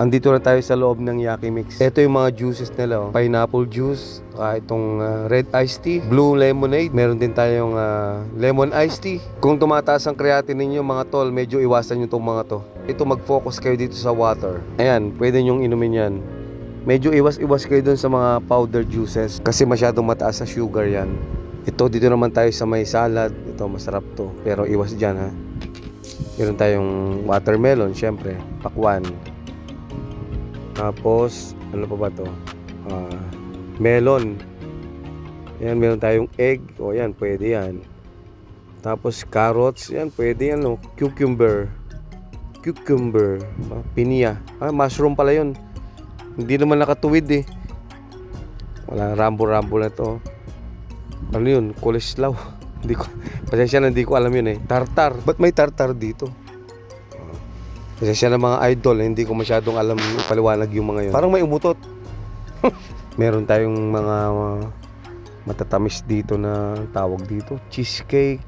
Andito na tayo sa loob ng Yaki Mix. Ito yung mga juices nila. Oh. Pineapple juice, saka itong ah, red iced tea, blue lemonade, meron din tayong ah, lemon iced tea. Kung tumataas ang creatinine ninyo mga tol, medyo iwasan nyo itong mga to. Ito mag-focus kayo dito sa water. Ayan, pwede nyong inumin yan. Medyo iwas-iwas kayo dun sa mga powder juices kasi masyadong mataas sa sugar yan. Ito, dito naman tayo sa may salad. Ito, masarap to. Pero iwas dyan ha. Meron tayong watermelon, syempre. Pakwan. Tapos, ano pa ba to? Ah, melon. Yan, meron tayong egg. O yan, pwede yan. Tapos, carrots. Yan, pwede yan. No? Cucumber. Cucumber. Ah, pinya. Ah, mushroom pala yun. Hindi naman nakatuwid eh. Wala, rambo-rambo na to. Ano yun? Coleslaw. Hindi ko, pasensya na hindi ko alam yun eh. Tartar. Ba't may tartar dito? Ah, Pasensya na mga idol, eh, hindi ko masyadong alam paliwanag yung mga yun. Parang may umutot. Meron tayong mga matatamis dito na tawag dito. Cheesecake.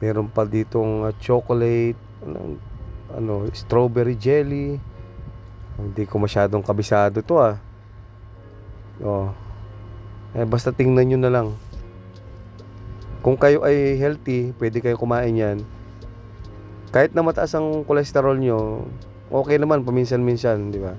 Meron pa ditong uh, chocolate. Ano, ano, strawberry jelly. Hindi ko masyadong kabisado to ah. Oh. Eh, basta tingnan nyo na lang. Kung kayo ay healthy, pwede kayo kumain yan. Kahit na mataas ang cholesterol nyo, okay naman paminsan-minsan, di ba?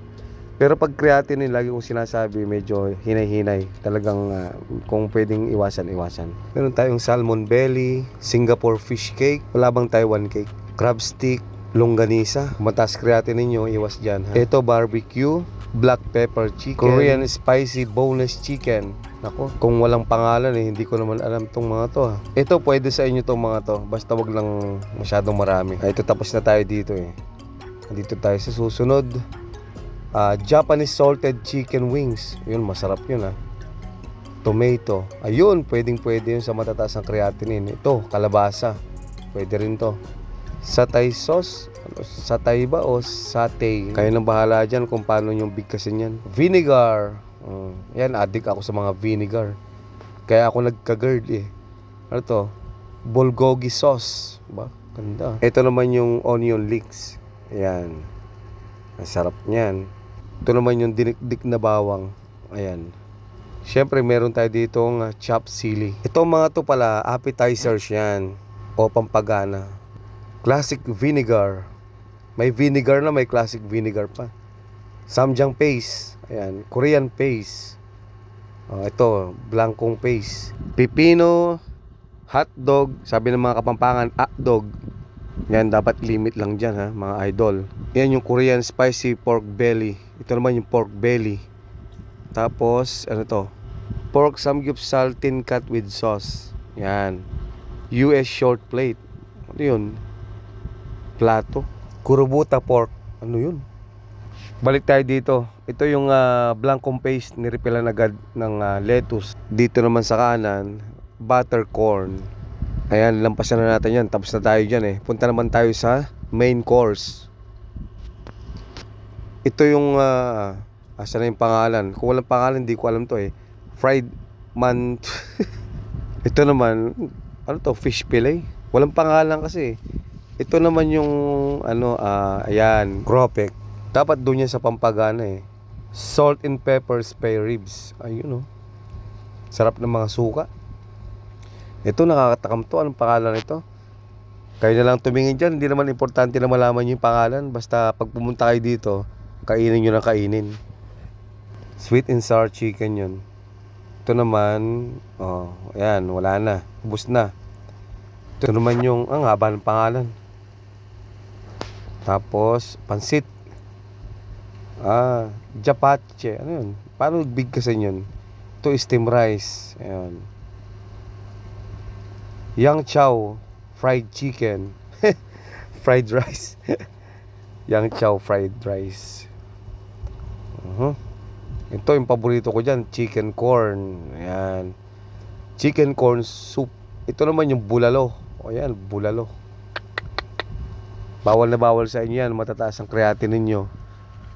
Pero pag creatinine, lagi kong sinasabi, medyo hinay-hinay. Talagang ah, kung pwedeng iwasan, iwasan. Meron tayong salmon belly, Singapore fish cake, wala bang Taiwan cake, crab stick, longganisa. Mataas creatinine nyo, iwas dyan. Ha? Ito barbecue, black pepper chicken, Korean spicy boneless chicken. Nako, kung walang pangalan eh, hindi ko naman alam tong mga to ha. Ito pwede sa inyo tong mga to, basta wag lang masyadong marami. Ah, ito tapos na tayo dito eh. Dito tayo sa susunod. Ah, Japanese salted chicken wings. Yun, masarap yun ha. Tomato. Ayun, pwedeng pwede yun sa matataas ang creatinine. Ito, kalabasa. Pwede rin to. Satay sauce. Ano, satay ba o satay? Kayo nang bahala dyan kung paano yung bigkasin yan. Vinegar. Mm, yan, addict ako sa mga vinegar. Kaya ako nagka-GERD eh. Ano to? Bulgogi sauce. Ba? Ganda. Ito naman yung onion leeks. Ayan. Ang sarap niyan. Ito naman yung dinikdik na bawang. Ayan. Siyempre, meron tayo dito ng chopped sili. Ito mga to pala, appetizers yan. O pampagana. Classic vinegar. May vinegar na, may classic vinegar pa. Samjang paste. Ayan, Korean paste. Oh, ito, blankong paste. Pipino, hotdog, sabi ng mga kapampangan, hotdog. Yan, dapat limit lang dyan ha, mga idol. Yan yung Korean spicy pork belly. Ito naman yung pork belly. Tapos, ano to? Pork samgyeopsal tin cut with sauce. Yan. US short plate. Ano yun? Plato. Kurubuta pork. Ano yun? Balik tayo dito. Ito yung uh, blancong paste, nirepilan agad ng ah, lettuce. Dito naman sa kanan, butter corn. Ayan, lampasan na natin yan. Tapos na tayo dyan eh. Punta naman tayo sa main course. Ito yung, uh, asa na yung pangalan? Kung walang pangalan, hindi ko alam to eh. Fried man... Ito naman, ano to, fish fillet? Walang pangalan kasi. Ito naman yung, ano, ah, ayan, gropek. Dapat doon yan sa pampagana eh. Salt and pepper spare ribs. Ayun oh. Sarap ng mga suka. Ito nakakatakam to. Anong pangalan nito? Kayo na lang tumingin dyan. Hindi naman importante na malaman nyo yung pangalan. Basta pag pumunta kayo dito, kainin nyo na kainin. Sweet and sour chicken yun. Ito naman, oh, ayan, wala na. Ubus na. Ito naman yung, ang haba ng pangalan. Tapos, pansit. Ah, japache. Ano yun? Paano bigkasin yun? Ito steam rice. Ayan. Yang chow, fried chicken. fried rice. Yang chow fried rice. Uh-huh. Ito yung paborito ko dyan, chicken corn. Ayan. Chicken corn soup. Ito naman yung bulalo. O yan, bulalo. Bawal na bawal sa inyo yan. Matataas ang creatinine ninyo.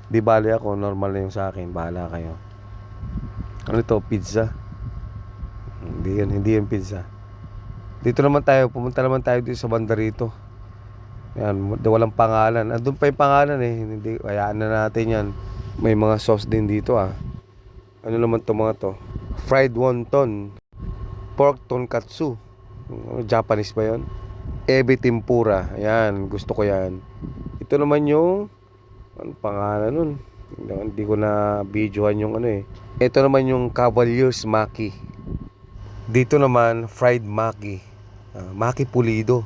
Di bali ako, normal na yung sa akin. Bahala kayo. Ano ito? Pizza? Hindi yan, hindi yan pizza. Dito naman tayo, pumunta naman tayo dito sa banda rito. Yan, walang pangalan. Andun pa yung pangalan eh. Hindi, hayaan na natin yan. May mga sauce din dito ah. Ano naman to mga to? Fried wonton. Pork tonkatsu. Japanese ba yon? Ebi tempura. Ayan, gusto ko yan. Ito naman yung ano pangalan nun? Hindi, ko na videohan yung ano eh. Ito naman yung Cavalier's Maki. Dito naman fried maki. Ah, maki pulido.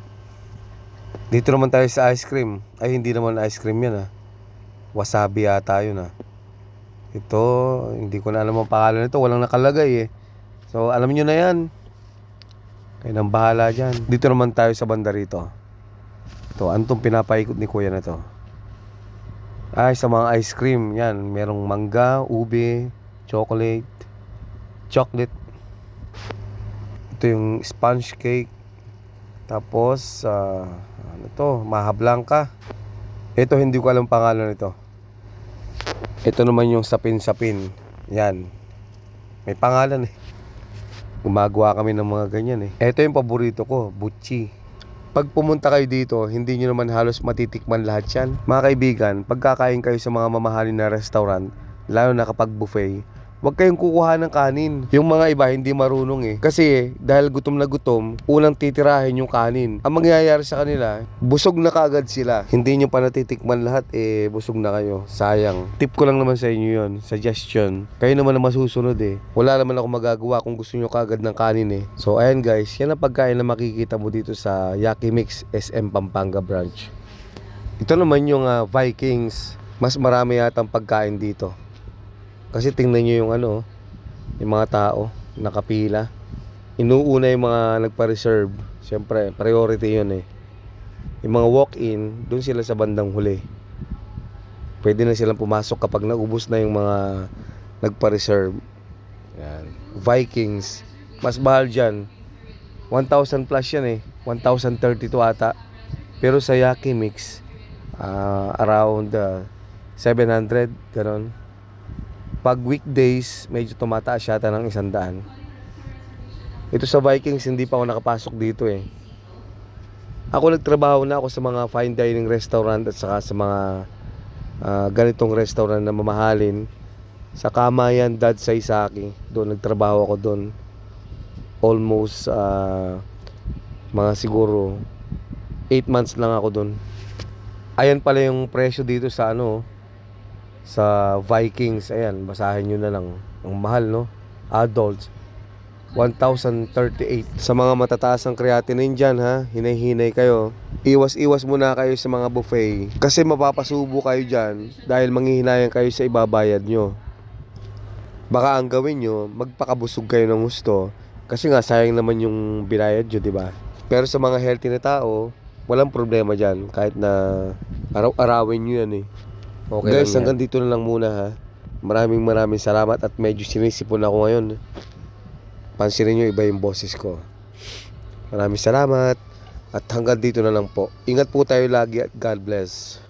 Dito naman tayo sa ice cream. Ay hindi naman ice cream yan ah. Wasabi yata yun ah. Ito, hindi ko na alam ang pangalan nito. Walang nakalagay eh. So, alam nyo na yan. Kayo nang bahala dyan. Dito naman tayo sa banda rito. Ito, antong pinapaikot ni kuya na to. Ay, sa mga ice cream. Yan, merong mangga, ube, chocolate, chocolate. Ito yung sponge cake. Tapos, ah, ano to, maha blanca. Ito, hindi ko alam pangalan nito. Ito naman yung sapin-sapin. Yan. May pangalan eh. Gumagawa kami ng mga ganyan eh. Ito yung paborito ko, butchi. Pag pumunta kayo dito, hindi nyo naman halos matitikman lahat yan. Mga kaibigan, pagkakain kayo sa mga mamahalin na restaurant, lalo na kapag buffet, huwag kayong kukuha ng kanin. Yung mga iba hindi marunong eh. Kasi dahil gutom na gutom, unang titirahin yung kanin. Ang mangyayari sa kanila, busog na kaagad sila. Hindi nyo pa natitikman lahat, eh busog na kayo. Sayang. Tip ko lang naman sa inyo yon Suggestion. Kayo naman ang masusunod eh. Wala naman ako magagawa kung gusto nyo kaagad ng kanin eh. So ayan guys, yan ang pagkain na makikita mo dito sa Yaki Mix SM Pampanga branch. Ito naman yung ah, Vikings. Mas marami yata ang pagkain dito. Kasi tingnan nyo yung ano, yung mga tao, nakapila. Inuuna yung mga nagpa-reserve. Siyempre, priority yun eh. Yung mga walk-in, dun sila sa bandang huli. Pwede na silang pumasok kapag naubos na yung mga nagpa-reserve. Yan. Vikings, mas mahal dyan. 1,000 plus yan eh. 1,032 ata. Pero sa Yaki Mix, ah, around ah, 700, ganon. Pag weekdays, medyo tumataas yata ng isang daan. Ito sa Vikings, hindi pa ako nakapasok dito eh. Ako nagtrabaho na ako sa mga fine dining restaurant at saka sa mga ah, ganitong restaurant na mamahalin. Sa Kamayan, Dad Saisaki. Doon nagtrabaho ako doon. Almost ah, mga siguro 8 months lang ako doon. Ayan pala yung presyo dito sa ano sa Vikings. Ayan, basahin nyo na lang. Ang mahal, no? Adults. 1,038. Sa mga matataas ang creatinine dyan, ha? Hinay-hinay kayo. Iwas-iwas muna kayo sa mga buffet. Kasi mapapasubo kayo dyan dahil manghihinayan kayo sa ibabayad nyo. Baka ang gawin nyo, magpakabusog kayo ng gusto. Kasi nga, sayang naman yung binayad nyo, di ba? Pero sa mga healthy na tao, walang problema dyan. Kahit na araw-arawin nyo yan eh. Okay Guys, yan. hanggang dito na lang muna ha. Maraming maraming salamat at medyo sinisipon ako ngayon. Pansinin nyo, iba yung boses ko. Maraming salamat at hanggang dito na lang po. Ingat po tayo lagi at God bless.